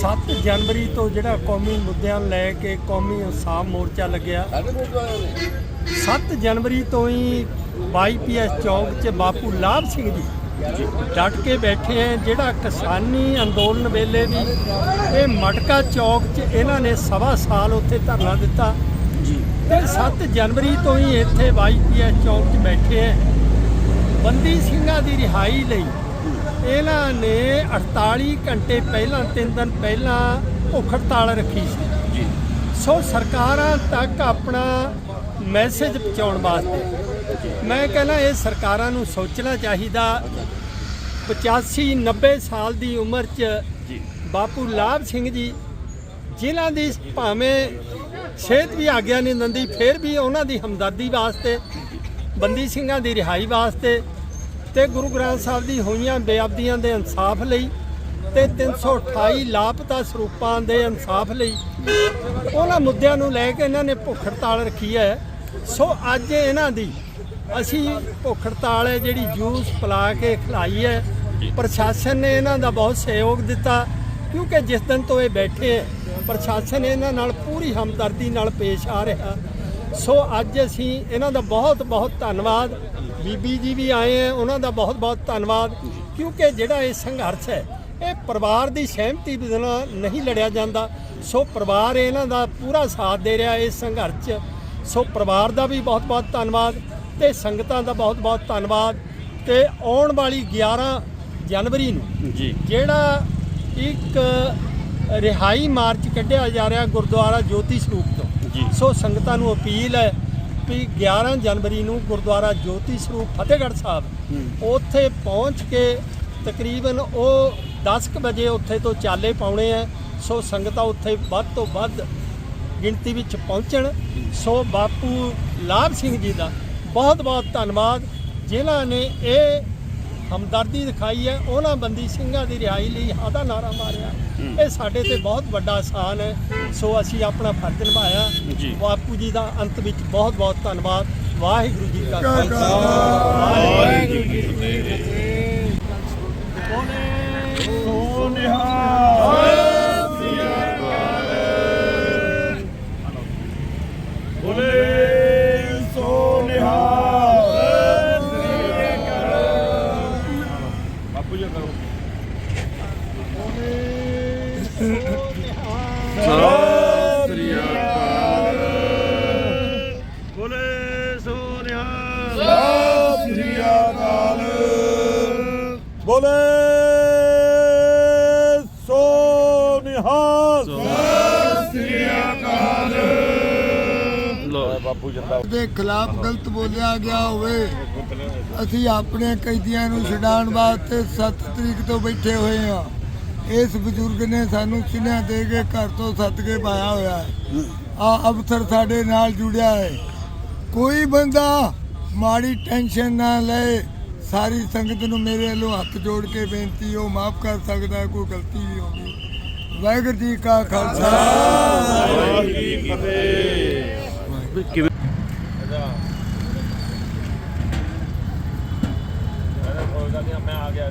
7 ਜਨਵਰੀ ਤੋਂ ਜਿਹੜਾ ਕੌਮੀ ਮੁੱਦਿਆਂ ਲੈ ਕੇ ਕੌਮੀ ਇਨਸਾਫ ਮੋਰਚਾ ਲੱਗਿਆ। 7 ਜਨਵਰੀ ਤੋਂ ਹੀ ਵਾਈਪੀਐਸ ਚੌਕ 'ਚ ਬਾਪੂ ਲਾਭ ਸਿੰਘ ਜੀ ਡਟ ਕੇ ਬੈਠੇ ਹੈ। ਜਿਹੜਾ ਕਿਸਾਨੀ ਅੰਦੋਲਨ ਵੇਲੇ ਵੀ ਇਹ ਮਟਕਾ ਚੌਕ 'ਚ ਇਹਨਾਂ ਨੇ ਸਵਾ ਸਾਲ ਉੱਥੇ ਧਰਨਾ ਦਿੱਤਾ। ਜੀ ਤੇ 7 ਜਨਵਰੀ ਤੋਂ ਹੀ ਇੱਥੇ ਵਾਈਪੀਐਸ ਚੌਕ 'ਚ ਬੈਠੇ ਹੈ। ਬੰਦੀ ਸਿੰਘਾਂ ਦੀ ਰਿਹਾਈ ਲਈ ਇਹਨਾਂ ਨੇ 48 ਘੰਟੇ ਪਹਿਲਾਂ ਤਿੰਨ ਦਿਨ ਪਹਿਲਾਂ ਭੁੱਖ ਹੜਤਾਲ ਰੱਖੀ ਸੀ। ਜੀ। ਸੋ ਸਰਕਾਰਾਂ ਤੱਕ ਆਪਣਾ ਮੈਸੇਜ ਪਹੁੰਚਾਉਣ ਵਾਸਤੇ ਮੈਂ ਕਹਿੰਦਾ ਇਹ ਸਰਕਾਰਾਂ ਨੂੰ ਸੋਚਣਾ ਚਾਹੀਦਾ। 85 90 ਸਾਲ ਦੀ ਉਮਰ 'ਚ ਬਾਪੂ ਲਾਭ ਸਿੰਘ ਜੀ ਜਿਨ੍ਹਾਂ ਦੀ ਭਾਵੇਂ ਸਿਹਤ ਵੀ ਆਗਿਆ ਨਹੀਂ ਦਿੰਦੀ ਫਿਰ ਵੀ ਉਹਨਾਂ ਦੀ ਹਮਦਰਦੀ ਵਾਸਤੇ ਬੰਦੀ ਸਿੰਘਾਂ ਦੀ ਰਿਹਾਈ ਵਾਸਤੇ ਤੇ ਗੁਰੂ ਗ੍ਰੰਥ ਸਾਹਿਬ ਦੀ ਹੋਈਆਂ ਬੇਅਬਦੀਆਂ ਦੇ ਇਨਸਾਫ ਲਈ ਤੇ 328 ਲਾਪਤਾ ਸਰੂਪਾਂ ਦੇ ਇਨਸਾਫ ਲਈ ਉਹਨਾਂ ਮੁੱਦਿਆਂ ਨੂੰ ਲੈ ਕੇ ਇਹਨਾਂ ਨੇ ਭੁੱਖ ਹੜਤਾਲ ਰੱਖੀ ਹੈ। ਸੋ ਅੱਜ ਇਹਨਾਂ ਦੀ ਅਸੀਂ ਭੁੱਖ ਹੜਤਾਲ ਹੈ, ਜਿਹੜੀ ਜੂਸ ਪਿਲਾ ਕੇ ਖਿਲਾਈ ਹੈ। ਪ੍ਰਸ਼ਾਸਨ ਨੇ ਇਹਨਾਂ ਦਾ ਬਹੁਤ ਸਹਿਯੋਗ ਦਿੱਤਾ, ਕਿਉਂਕਿ ਜਿਸ ਦਿਨ ਤੋਂ ਇਹ ਬੈਠੇ ਹੈ, ਪ੍ਰਸ਼ਾਸਨ ਇਹਨਾਂ ਨਾਲ ਪੂਰੀ ਹਮਦਰਦੀ ਨਾਲ ਪੇਸ਼ ਆ ਰਿਹਾ। ਸੋ ਅੱਜ ਅਸੀਂ ਇਹਨਾਂ ਦਾ ਬਹੁਤ ਬਹੁਤ ਧੰਨਵਾਦ। ਬੀਬੀ ਜੀ ਵੀ ਆਏ ਹੈ ਉਹਨਾਂ ਦਾ ਬਹੁਤ ਬਹੁਤ ਧੰਨਵਾਦ। ਕਿਉਂਕਿ ਜਿਹੜਾ ਇਹ ਸੰਘਰਸ਼ ਹੈ ਇਹ ਪਰਿਵਾਰ ਦੀ ਸਹਿਮਤੀ ਬਿਨਾਂ ਨਹੀਂ ਲੜਿਆ ਜਾਂਦਾ। ਸੋ ਪਰਿਵਾਰ ਇਹਨਾਂ ਦਾ ਪੂਰਾ ਸਾਥ ਦੇ ਰਿਹਾ ਇਸ ਸੰਘਰਸ਼ 'ਚ। ਸੋ ਪਰਿਵਾਰ ਦਾ ਵੀ ਬਹੁਤ ਬਹੁਤ ਧੰਨਵਾਦ ਤੇ ਸੰਗਤਾਂ ਦਾ ਬਹੁਤ ਬਹੁਤ ਧੰਨਵਾਦ। ਤੇ ਆਉਣ ਵਾਲੀ 11 ਜਨਵਰੀ ਨੂੰ ਜੀ। ਜਿਹੜਾ ਇੱਕ ਰਿਹਾਈ ਮਾਰਚ ਕੱਢਿਆ ਜਾ ਰਿਹਾ ਗੁਰਦੁਆਰਾ ਜੋਤੀ ਸਰੂਪ ਜੀ। ਤੋਂ ਸੋ ਸੰਗਤਾਂ ਨੂੰ ਅਪੀਲ ਹੈ ਵੀ 11 ਜਨਵਰੀ ਨੂੰ ਗੁਰਦੁਆਰਾ ਜੋਤੀ ਸਰੂਪ ਫਤਿਹਗੜ੍ਹ ਸਾਹਿਬ ਉੱਥੇ ਪਹੁੰਚ ਕੇ ਤਕਰੀਬਨ ਉਹ 10 ਕੁ ਵਜੇ ਉੱਥੇ ਤੋਂ ਚਾਲੇ ਪਾਉਣੇ ਆ ਸੋ ਸੰਗਤਾਂ ਉੱਥੇ ਵੱਧ ਤੋਂ ਵੱਧ ਗਿਣਤੀ ਵਿੱਚ ਪਹੁੰਚਣ। ਸੋ ਬਾਪੂ ਲਾਭ ਸਿੰਘ ਜੀ ਦਾ ਬਹੁਤ ਬਹੁਤ ਧੰਨਵਾਦ। ਜਿਨ੍ਹਾਂ ਨੇ ਇਹ ਹਮਦਰਦੀ ਦਿਖਾਈ ਹੈ। ਉਹਨਾਂ ਬੰਦੀ ਸਿੰਘਾਂ ਦੀ ਰਿਹਾਈ ਲਈ ਆਦਾ ਨਾਰਾ ਮਾਰਿਆ। ਇਹ ਸਾਡੇ ਤੇ ਬਹੁਤ ਵੱਡਾ ਆਸਾਨ ਹੈ। ਸੋ ਅਸੀਂ ਆਪਣਾ ਫਰਜ਼ ਨਿਭਾਇਆ। ਜੀ। ਬਾਪੂ ਜੀ ਦਾ ਅੰਤ ਵਿੱਚ ਬਹੁਤ ਬਹੁਤ ਧੰਨਵਾਦ। ਵਾਹਿਗੁਰੂ ਜੀ ਕਾ ਖਾਲਸਾ। ਵਾਹਿਗੁਰੂ ਜੀ ਕੀ ਫਤਿਹ। ਸਤਿ ਸ੍ਰੀ ਅਕਾਲ ਬੋਲੇ ਸੋਨਿਆ। ਸਤਿ ਸ੍ਰੀ ਅਕਾਲ। ਬੋਲੇ ਸੋ ਨਿਹਾਲ ਲੋ ਬਾਪੂ ਜੰਦਾ ਦੇ ਖਿਲਾਫ ਗਲਤ ਬੋਲਿਆ ਗਿਆ ਹੋਵੇ ਅਸੀਂ ਆਪਣੇ ਕੈਦੀਆਂ ਨੂੰ ਛਡਾਉਣ ਵਾਸਤੇ 7 ਤਰੀਕ ਤੋਂ ਬੈਠੇ ਹੋਏ ਹਾਂ। ਇਸ ਬਜ਼ੁਰਗ ਨੇ ਸਾਨੂੰ ਸੁਨੇਹਾ ਦੇ ਕੇ ਘਰ ਤੋਂ ਸੱਦ ਕੇ ਪਾਇਆ ਹੋਇਆ ਹੈ। ਆ ਅਫਸਰ ਸਾਡੇ ਨਾਲ ਜੁੜਿਆ ਹੈ। ਕੋਈ ਬੰਦਾ ਮਾੜੀ ਟੈਨਸ਼ਨ ਨਾ ਲਏ ਸਾਰੀ ਸੰਗਤ ਨੂੰ ਮੇਰੇ ਵੱਲੋਂ ਹੱਥ ਜੋੜ ਕੇ ਬੇਨਤੀ ਉਹ ਮਾਫ ਕਰ ਸਕਦਾ ਕੋਈ ਗਲਤੀ ਵੀ ਹੋਗੀ ਵਾਹਿਗੁਰੂ ਜੀ ਕਾ ਖਾਲਸਾ। ਕਿਵੇਂ ਸੋ ਨਿਹਾਲ ਬੋਲੇ ਸੋ ਮੈਂ ਆ ਗਿਆ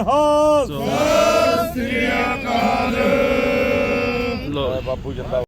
ਨਿਹਾਲ ਲੋ ਬਾਪੂ ਜੰਦਾ